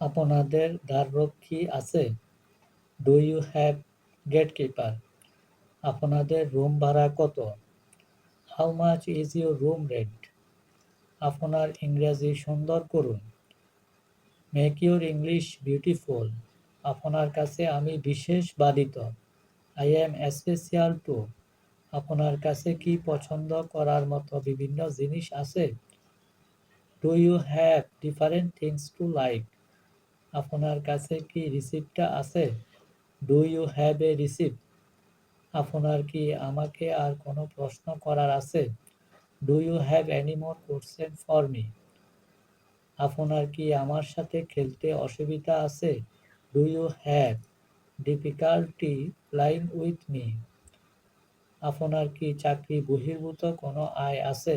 আপনাদের দ্বাররক্ষী আছে? ডু ইউ হ্যাভ গেটকিপার আপনাদের রুম ভাড়া কত? How much is your room rent আপনার ইংরেজি সুন্দর করুন। মেক ইউর ইংলিশ বিউটিফুল আপনার কাছে আমি বিশেষ বাদিত আই এম স্পেশিয়াল টু আপনার কাছে কি পছন্দ করার মতো বিভিন্ন জিনিস আছে? Do you have different things to like আপনার কাছে কি রিসিপ্টটা আছে? Do you have a receipt আপনার কি আমাকে আর কোনো প্রশ্ন করার আছে? Do you have any more question for me আপনার কি আমার সাথে খেলতে অসুবিধা আছে? Do you have difficulty playing with me আপনার কি চাকরি বহির্ভূত কোনো আয় আছে?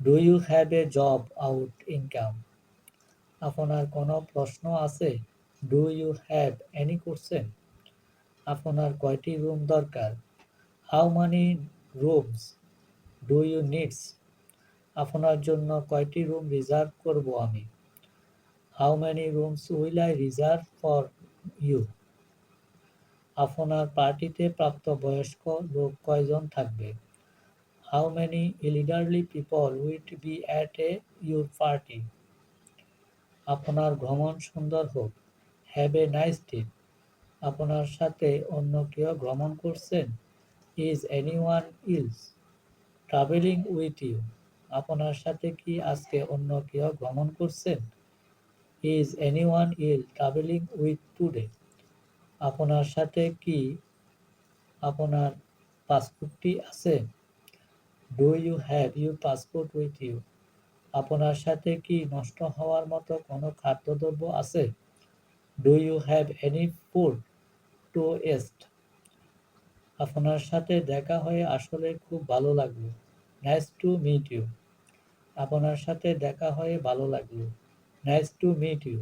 Do you have a job out income আপনার কোনো প্রশ্ন আছে? Do you have any question আপনার কয়টি রুম দরকার? How many rooms do you needs আপনার জন্য কয়টি রুম রিজার্ভ করব আমি? How many rooms will I reserve for you আপনার পার্টিতে প্রাপ্তবয়স্ক লোক কয়জন থাকবে? How many elderly people will be at a your party আপনার ভ্রমণ সুন্দর হোক। হ্যাভ এ নাইস ট্রিপ আপনার সাথে অন্য কেউ ভ্রমণ করছেন? Is any one else traveling with you আপনার সাথে কি আজকে অন্য কেউ ভ্রমণ করছেন? Is any one else traveling with today আপনার সাথে কি আপনার পাসপোর্টটি আছে? Do you have you passport with you আপনার সাথে কি নষ্ট হওয়ার মতো কোনো খাদ্যদ্রব্য আছে? Do you have any food to eat আপনার সাথে দেখা হয়ে আসলে খুব ভালো লাগল। নাইস টু মিট ইউ আপনার সাথে দেখা হয়ে ভালো লাগল। Nice to meet you